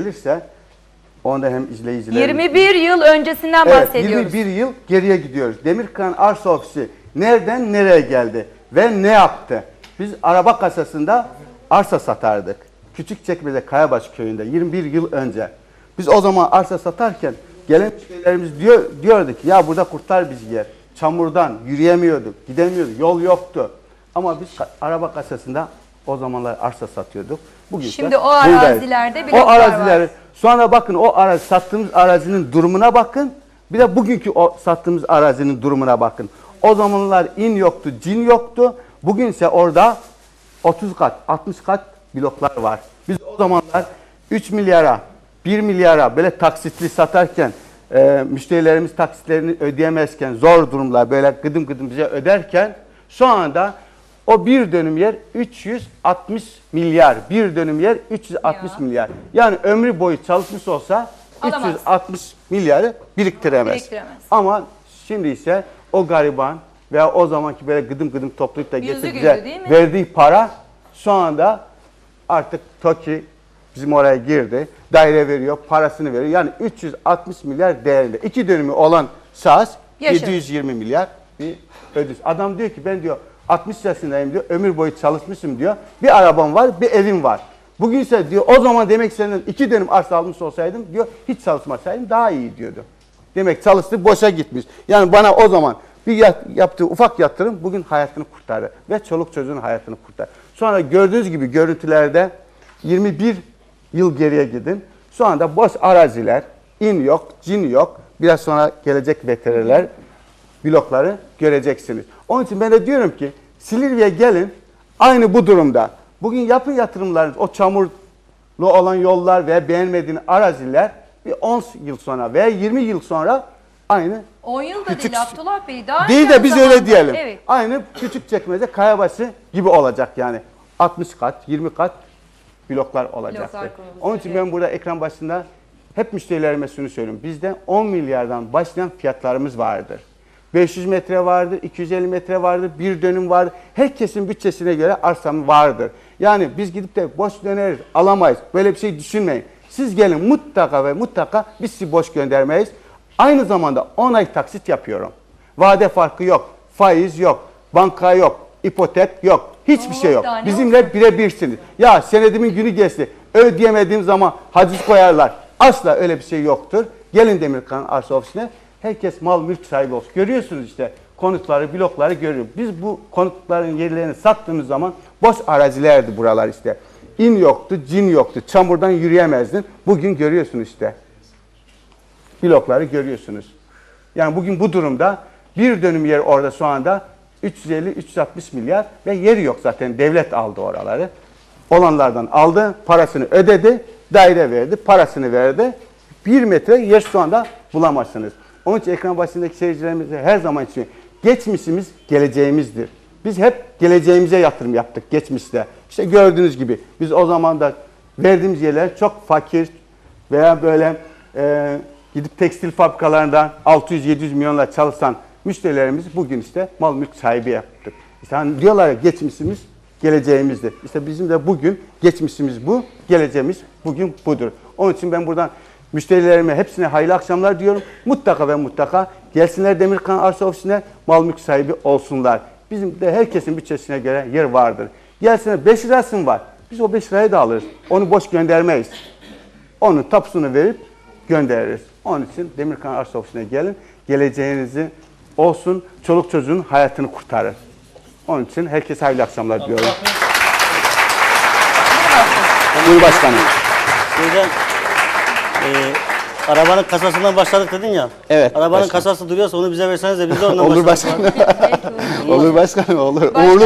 gelirse onda hem izleyicilerimiz 21 yıl öncesinden Evet, bahsediyoruz. 21 yıl geriye gidiyoruz. Demirkan Arsa Ofisi nereden nereye geldi ve ne yaptı? Biz araba kasasında arsa satardık. Küçükçekmece Kayabaş köyünde 21 yıl önce. Biz o zaman arsa satarken gelen müşterilerimiz diyor, diyorduk ya burada kurtar bizi yer. Çamurdan yürüyemiyorduk, gidemiyorduk, yol yoktu. Ama biz ka- araba kasasında o zamanlar arsa satıyorduk. Bugün Şimdi o arazilerde o bloklar araziler, var. Sonra bakın o arazi, sattığımız arazinin durumuna bakın. Bir de bugünkü o sattığımız arazinin durumuna bakın. O zamanlar in yoktu, cin yoktu. Bugünse orada 30 kat, 60 kat bloklar var. Biz o zamanlar 3 milyara, 1 milyara böyle taksitli satarken e, müşterilerimiz taksitlerini ödeyemezken zor durumlar böyle gıdım gıdım bize öderken şu anda o bir dönüm yer 360 milyar. Bir dönüm yer 360 Ya. milyar. Yani ömrü boyu çalışmış olsa Alamaz. 360 milyarı biriktiremez. Biriktiremez. Ama şimdi ise o gariban veya o zamanki böyle gıdım gıdım toplayıp da mi? verdiği para şu anda artık TOKİ bizim oraya girdi. Daire veriyor, parasını veriyor. Yani 360 milyar değerinde. İki dönümü olan Yaşar. 720 milyar bir ödüş. Adam diyor ki ben diyor 60 yaşındayım diyor. Ömür boyu çalışmışım diyor. Bir arabam var, bir evim var. Bugünse diyor o zaman demek senin iki dönüm arsa almış olsaydım diyor hiç çalışmasaydım daha iyi diyordu. Demek çalıştı boşa gitmiş. Yani bana o zaman bir yat- yaptığı ufak yatırım bugün hayatını kurtardı. Ve çoluk çocuğun hayatını kurtardı. Sonra gördüğünüz gibi görüntülerde 21 yıl geriye gidin. Şu anda boş araziler, in yok, cin yok. Biraz sonra gelecek veterinerler blokları göreceksiniz. Onun için ben de diyorum ki Silivri'ye gelin aynı bu durumda. Bugün yapın yatırımlarınız o çamurlu olan yollar ve beğenmediğin araziler bir 10 yıl sonra veya 20 yıl sonra aynı 10 yıl da Küçük- değil Abdullah Bey. Daha değil de biz zamanda- öyle diyelim. Evet. Aynı küçük çekmece kayabaşı gibi olacak yani. 60 kat, 20 kat bloklar olacaktır. Bloklar Onun için evet. ben burada ekran başında hep müşterilerime şunu söylüyorum. Bizde 10 milyardan başlayan fiyatlarımız vardır. 500 metre vardır, 250 metre vardır, bir dönüm vardır. Herkesin bütçesine göre arsam vardır. Yani biz gidip de boş döneriz, alamayız. Böyle bir şey düşünmeyin. Siz gelin mutlaka ve mutlaka biz sizi boş göndermeyiz. Aynı zamanda 10 ay taksit yapıyorum. Vade farkı yok, faiz yok, banka yok, ipotek yok. Hiçbir şey yok. Bizimle birebirsiniz. Ya senedimin günü geçti. Ödeyemediğim zaman haciz koyarlar. Asla öyle bir şey yoktur. Gelin Demirkan Arsa Ofisi'ne. Herkes mal mülk sahibi olsun. Görüyorsunuz işte konutları, blokları görüyoruz. Biz bu konutların yerlerini sattığımız zaman boş arazilerdi buralar işte. İn yoktu, cin yoktu. Çamurdan yürüyemezdin. Bugün görüyorsunuz işte. Blokları görüyorsunuz. Yani bugün bu durumda bir dönüm yer orada şu anda 350-360 milyar ve yeri yok zaten. Devlet aldı oraları. Olanlardan aldı, parasını ödedi, daire verdi, parasını verdi. Bir metre yer şu anda bulamazsınız. Onun için ekran başındaki seyircilerimize her zaman için geçmişimiz geleceğimizdir. Biz hep geleceğimize yatırım yaptık geçmişte. İşte gördüğünüz gibi biz o zaman da verdiğimiz yerler çok fakir veya böyle e, gidip tekstil fabrikalarından 600-700 milyonla çalışan müşterilerimiz bugün işte mal mülk sahibi yaptık. İşte hani diyorlar ya geçmişimiz geleceğimizdir. İşte bizim de bugün geçmişimiz bu, geleceğimiz bugün budur. Onun için ben buradan müşterilerime hepsine hayırlı akşamlar diyorum. Mutlaka ve mutlaka gelsinler Demirkan Arsa Ofisi'ne mal mülk sahibi olsunlar. Bizim de herkesin bütçesine göre yer vardır. Gelsinler 5 lirasın var. Biz o 5 lirayı da alırız. Onu boş göndermeyiz. Onun tapusunu verip göndeririz. Onun için Demirkan Arsa Ofisi'ne gelin. Geleceğinizi olsun, çoluk çocuğun hayatını kurtarır. Onun için herkese hayırlı akşamlar diliyorum. Buyur başkanım. Şeyden, e, arabanın kasasından başladık dedin ya. Evet, Arabanın başkanım. kasası duruyorsa onu bize verseniz de biz de ondan Olur başlayalım. başkanım. olur başkanım, olur. Uğurlu